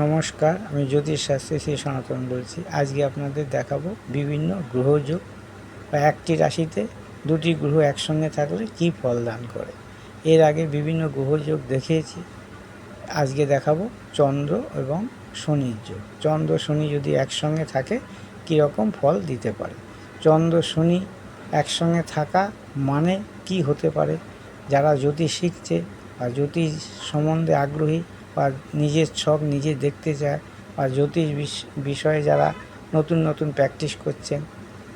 নমস্কার, আমি জ্যোতিষ শাস্ত্রী শ্রী সনাতন বলছি। আজকে আপনাদের দেখাবো বিভিন্ন গ্রহযোগ বা একটি রাশিতে দুটি গ্রহ একসঙ্গে থাকলে কি ফল দান করে। এর আগে বিভিন্ন গ্রহযোগ দেখিয়েছি। আজকে দেখাবো চন্দ্র এবং শনির যোগ। চন্দ্র, শনি যদি একসঙ্গে থাকে, কীরকম ফল দিতে পারে? চন্দ্র, শনি একসঙ্গে থাকা মানে কি হতে পারে? যারা জ্যোতিষ শিখছে বা জ্যোতিষ সম্বন্ধে আগ্রহী বা নিজের ছক নিজে দেখতে চায়। বা জ্যোতিষ বিষ- বিষয়ে যারা নতুন নতুন প্র্যাকটিস করছেন,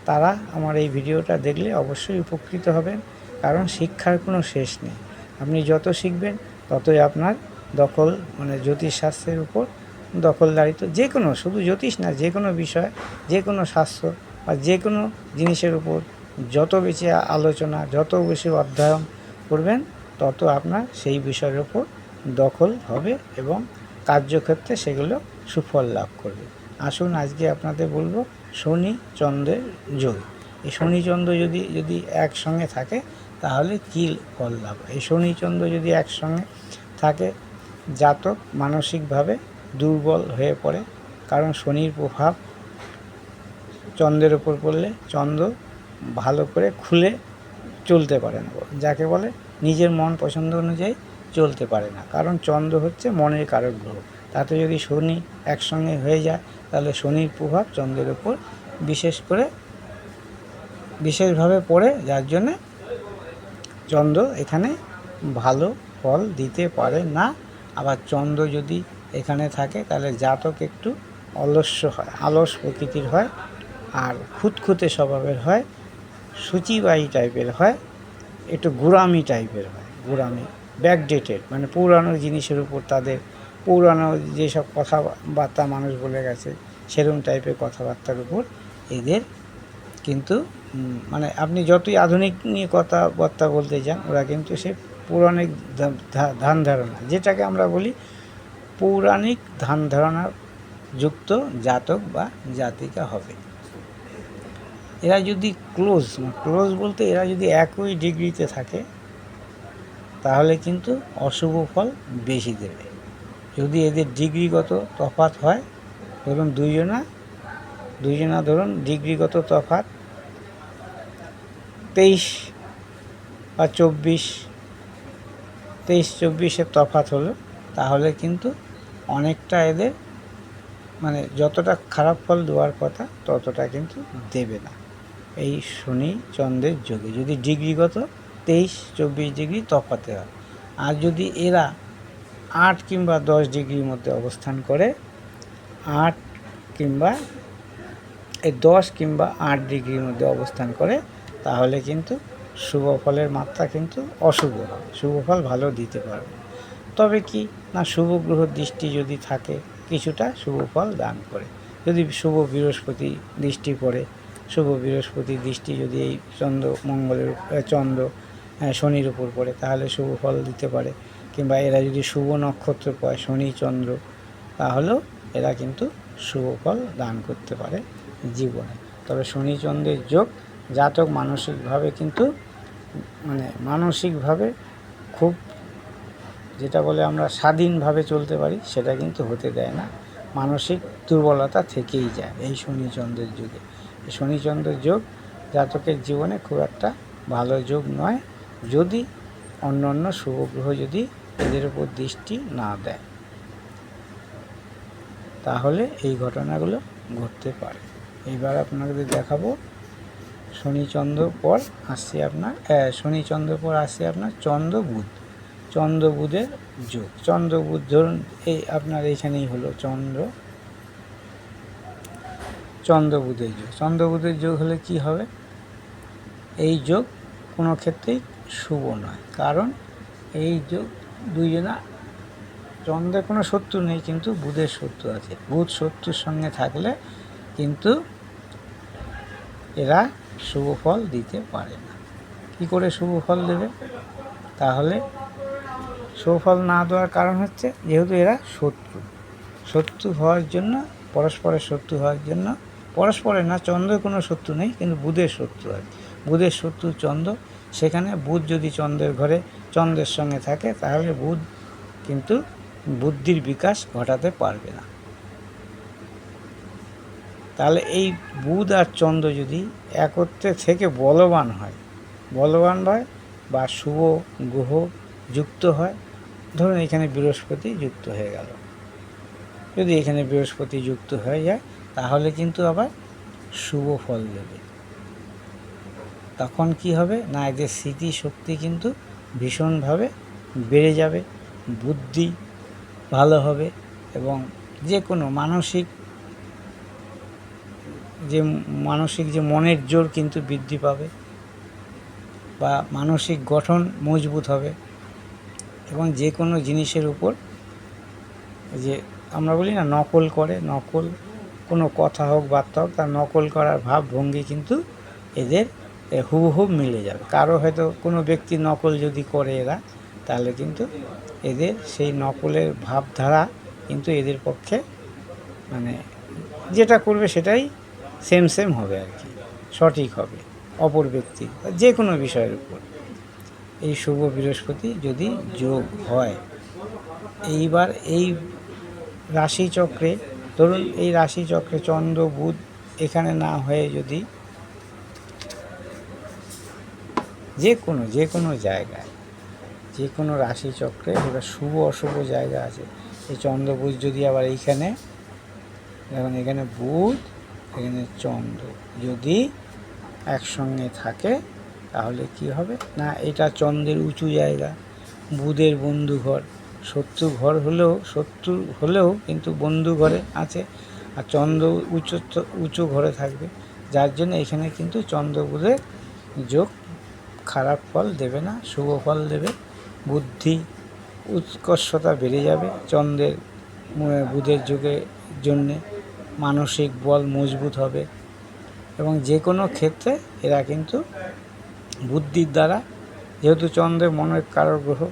তারা আমার এই ভিডিওটা দেখলে অবশ্যই উপকৃত হবেন, কারণ শিক্ষার কোনো শেষ নেই। আপনি যত শিখবেন, ততই আপনার দখল মানে জ্যোতিষশাস্ত্রের উপর দখলদারিত্ব। যে কোনো, শুধু জ্যোতিষ না, যে কোনো বিষয়, যে কোনো শাস্ত্র বা যে কোনো জিনিসের উপর যত বেশি আলোচনা, যত বেশি অধ্যয়ন করবেন, তত আপনার সেই বিষয়ের উপর দখল হবে এবং কার্যক্ষেত্রে সেগুলো সুফল লাভ করবে। আসুন আজকে আপনাদের বলব শনি চন্দ্রের যোগ। এই শনিচন্দ্র যদি যদি একসঙ্গে থাকে, তাহলে কী ফল লাভ? এই শনিচন্দ্র যদি একসঙ্গে থাকে, জাতক মানসিকভাবে দুর্বল হয়ে পড়ে, কারণ শনির প্রভাব চন্দ্রের ওপর পড়লে চন্দ্র ভালো করে খুলে চলতে পারে না। যাকে বলে নিজের মন পছন্দ অনুযায়ী চলতে পারে না। কারণ চন্দ্র হচ্ছে মনের কারক গ্রহ। তাতে যদি শনি একসঙ্গে হয়ে যায়, তাহলে শনির প্রভাব চন্দ্রের ওপর বিশেষ করে, বিশেষভাবে পড়ে। যার জন্যে চন্দ্র এখানে ভালো ফল দিতে পারে না। আবার চন্দ্র যদি এখানে থাকে, তাহলে জাতক একটু অলস্য হয় আলস প্রকৃতির হয় আর খুঁতখুঁতে স্বভাবের হয়, সূচিবাহী টাইপের হয়, একটু গুরামি টাইপের হয় গুরামি ব্যাকডেটেড মানে পুরানো জিনিসের উপর তাদের পুরানো যেসব কথাবার্তা মানুষ বলে গেছে, সেরকম টাইপের কথাবার্তার উপর এদের কিন্তু মানে আপনি যতই আধুনিক নিয়ে কথাবার্তা বলতে যান, ওরা কিন্তু সে পৌরাণিক ধা- ধা- ধ্যান ধারণা, যেটাকে আমরা বলি পৌরাণিক ধ্যান ধারণার যুক্ত জাতক বা জাতিকা হবে। এরা যদি ক্লোজ ক্লোজ বলতে এরা যদি একই ডিগ্রিতে থাকে তাহলে কিন্তু অশুভ ফল বেশি দেবে। যদি এদের ডিগ্রিগত তফাৎ হয়, ধরুন দুইজনা দুইজনা ধরুন ডিগ্রিগত তফাৎ তেইশ বা চব্বিশ, তেইশ চব্বিশের তফাত হলো, তাহলে কিন্তু অনেকটা এদের মানে যতটা খারাপ ফল দেওয়ার কথা, ততটা কিন্তু দেবে না। এই শনি চন্দ্রের যোগে। যদি ডিগ্রিগত তেইশ, চব্বিশ ডিগ্রি তফাতে হয়। আর যদি এরা আট কিংবা দশ ডিগ্রির মধ্যে অবস্থান করে, আট কিংবা এই দশ কিংবা আট ডিগ্রির মধ্যে অবস্থান করে, তাহলে কিন্তু শুভ ফলের মাত্রা কিন্তু অশুভ। হবে শুভ ফল ভালো দিতে পারবে। তবে কি না, শুভ গ্রহ দৃষ্টি যদি থাকে, কিছুটা শুভ ফল দান করে। যদি শুভ বৃহস্পতি দৃষ্টি পড়ে, শুভ বৃহস্পতি দৃষ্টি যদি এই চন্দ্র, মঙ্গলের চন্দ্র শনির উপর পড়ে, তাহলে শুভ ফল দিতে পারে। কিংবা এরা যদি শুভ নক্ষত্র পায়, শনি, চন্দ্র তাহলেও এরা কিন্তু শুভ ফল দান করতে পারে জীবনে। তবে শনি, চন্দ্রের যোগ জাতক মানসিকভাবে কিন্তু মানে মানসিকভাবে খুব, যেটা বলে আমরা স্বাধীনভাবে চলতে পারি, সেটা কিন্তু হতে দেয় না। মানসিক দুর্বলতা থেকেই যায় এই শনিচন্দ্রের যুগে। এই শনিচন্দ্রের যোগ জাতকের জীবনে খুব একটা ভালো যোগ নয়। যদি অন্য অন্য শুভ গ্রহ যদি এদের উপর দৃষ্টি না দেয়, তাহলে এই ঘটনাগুলো ঘটতে পারে। এবার আপনাদের দেখাবো শনিচন্দ্র পর আসছে আপনার শনিচন্দ্র পর আসছে আপনার চন্দ্র বুধ চন্দ্র বুধের যোগ। চন্দ্র বুধ ধরুন এই আপনার এইখানেই হলো চন্দ্র। চন্দ্র বুধের যোগ। চন্দ্র বুধের যোগ হলে কি হবে? এই যোগ কোনো ক্ষেত্রেই শুভ নয়। কারণ এই যোগ দুইজনা, চন্দ্রের কোনো শত্রু নেই, কিন্তু বুধের শত্রু আছে। বুধ শত্রুর সঙ্গে থাকলে কিন্তু এরা শুভ ফল দিতে পারে না। কী করে শুভ ফল দেবে? তাহলে শুভ ফল না দেওয়ার কারণ হচ্ছে, যেহেতু এরা শত্রু। শত্রু হওয়ার জন্য, পরস্পরের শত্রু হওয়ার জন্য, পরস্পরের না, চন্দ্রের কোনো শত্রু নেই, কিন্তু বুধের শত্রু আছে। বুধের শত্রু চন্দ্র সেখানে বুধ যদি চন্দ্রের ঘরে চন্দ্রের সঙ্গে থাকে, তাহলে বুধ কিন্তু বুদ্ধির বিকাশ ঘটাতে পারবে না। তাহলে এই বুধ আর চন্দ্র যদি একত্রে থেকে বলবান হয় বলবান হয় বা শুভ গ্রহ যুক্ত হয়, ধরুন এখানে বৃহস্পতি যুক্ত হয়ে গেল। যদি এখানে বৃহস্পতি যুক্ত হয়ে যায়, তাহলে কিন্তু আবার শুভ ফল দেবে। তখন কি হবে? না এদের স্মৃতি শক্তি কিন্তু ভীষণভাবে বেড়ে যাবে, বুদ্ধি ভালো হবে এবং যে কোনো মানসিক, যে মানসিক যে মনের জোর কিন্তু বৃদ্ধি পাবে বা মানসিক গঠন মজবুত হবে এবং যে কোনো জিনিসের উপর যে আমরা বলি না, নকল করে, নকল কোনো কথা হোক, বার্তা হোক, তার নকল করার ভাব ভঙ্গি কিন্তু এদের হুবহু মিলে যাবে। কারও হয়তো কোনো ব্যক্তি নকল যদি করে এরা, তাহলে কিন্তু এদের সেই নকলের ভাবধারা কিন্তু এদের পক্ষে মানে যেটা করবে সেটাই সেম সেম হবে আর কি। সঠিক হবে, অপর ব্যক্তি যে কোনো বিষয়ের উপর। এই শুভ বৃহস্পতি যদি যোগ হয়, এইবার এই রাশিচক্রে, ধরুন এই রাশিচক্রে চন্দ্র, বুধ এখানে না হয়ে যদি যে কোনো যে কোনো জায়গায়, যে কোনো রাশিচক্রে ওটা শুভ অশুভ জায়গা আছে। এই চন্দ্র বুধ যদি আবার এইখানে, এখন এখানে বুধ, এখানে চন্দ্র। যদি একসঙ্গে থাকে, তাহলে কি হবে? না, এটা চন্দ্রের উঁচু জায়গা। বুধের বন্ধুঘর শত্রু ঘর হলেও, শত্রু হলেও কিন্তু বন্ধু ঘরে আছে। আর চন্দ্র উঁচু উঁচু ঘরে থাকবে। যার জন্য এখানে কিন্তু চন্দ্র বুধের যোগ খারাপ ফল দেবে না, শুভ ফল দেবে, বুদ্ধি, উৎকর্ষতা বেড়ে যাবে চন্দ্রের বুধের যুগে জন্যে মানসিক বল মজবুত হবে এবং যে কোনো ক্ষেত্রে এরা কিন্তু বুদ্ধির দ্বারা, যেহেতু চন্দ্রের মনের কারক গ্রহ,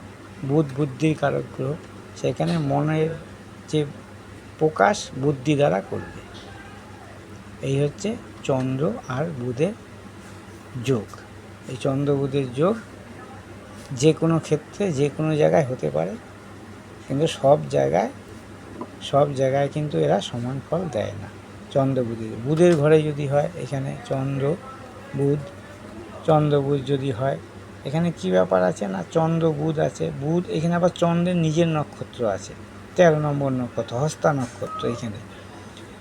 বুধ বুদ্ধির কারক গ্রহ, সেখানে মনের যে প্রকাশ বুদ্ধি দ্বারা করবে। এই হচ্ছে চন্দ্র আর বুধের যোগ। এই চন্দ্র বুধের যোগ যে কোনো ক্ষেত্রে, যে কোনো জায়গায় হতে পারে। কিন্তু সব জায়গায় সব জায়গায় কিন্তু এরা সমান ফল দেয় না। চন্দ্র বুধের ঘরে যদি হয়, এখানে চন্দ্র, বুধ। চন্দ্র বুধ যদি হয়, এখানে কি ব্যাপার আছে না? চন্দ্র বুধ আছে, বুধ, এখানে আবার চন্দ্রের নিজের নক্ষত্র আছে। তেরো নম্বর নক্ষত্র, হস্তা নক্ষত্র এখানে।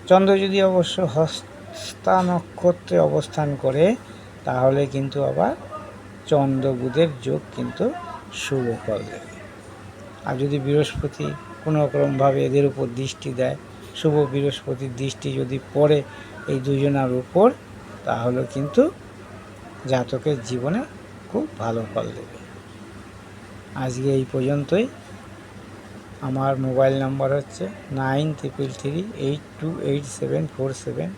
চন্দ্র যদি অবশ্য হস্তা নক্ষত্রে অবস্থান করে তাহলে কিন্তু আবার চন্দ্র বুধের যোগ কিন্তু শুভ ফল দেবে। আর যদি বৃহস্পতি কোনো রকমভাবে এদের উপর দৃষ্টি দেয়, শুভ বৃহস্পতির দৃষ্টি যদি পড়ে এই দুজনার উপর, তাহলে কিন্তু জাতকের জীবনে খুব ভালো ফল দেবে। আজকে এই পর্যন্তই। আমার মোবাইল নাম্বার হচ্ছে nine triple three eight two eight seven four seven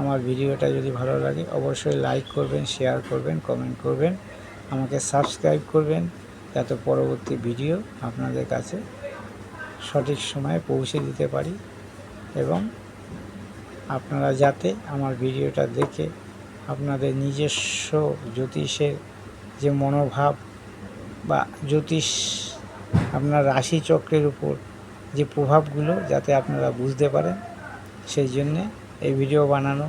আমার ভিডিওটা যদি ভালো লাগে, অবশ্যই লাইক করবেন শেয়ার করবেন কমেন্ট করবেন, আমাকে সাবস্ক্রাইব করবেন, যাতে পরবর্তী ভিডিও আপনাদের কাছে সঠিক সময়ে পৌঁছে দিতে পারি এবং আপনারা যাতে আমার ভিডিওটা দেখে আপনাদের নিজস্ব জ্যোতিষের যে মনোভাব বা জ্যোতিষ আপনার রাশিচক্রের উপর যে প্রভাবগুলো, যাতে আপনারা বুঝতে পারেন, সেই জন্যে এই ভিডিও বানানো,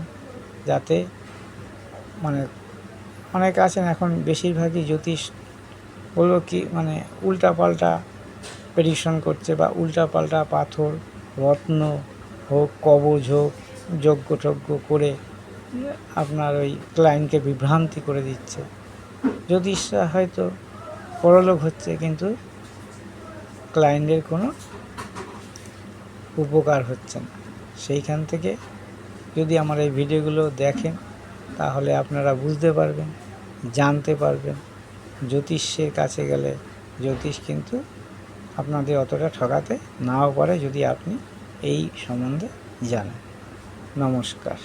যাতে মানে অনেক আছেন এখন বেশিরভাগই জ্যোতিষ হলো কি মানে উল্টাপাল্টা প্রেডিকশন করছে বা উল্টাপাল্টা পাথর, রত্ন হোক, কবজ হোক যজ্ঞ টজ্ঞ করে আপনার ওই ক্লায়েন্টকে বিভ্রান্তি করে দিচ্ছে। জ্যোতিষরা হয়তো পরলোক হচ্ছে কিন্তু ক্লায়েন্টের কোনো উপকার হচ্ছে না। সেইখান থেকে যদি আমার এই ভিডিওগুলো দেখেন, তাহলে আপনারা বুঝতে পারবেন, জানতে পারবেন। জ্যোতিষের কাছে গেলে জ্যোতিষ কিন্তু আপনাদের অতটা ঠকাতে নাও পারে যদি আপনি এই সম্বন্ধে জানেন। নমস্কার।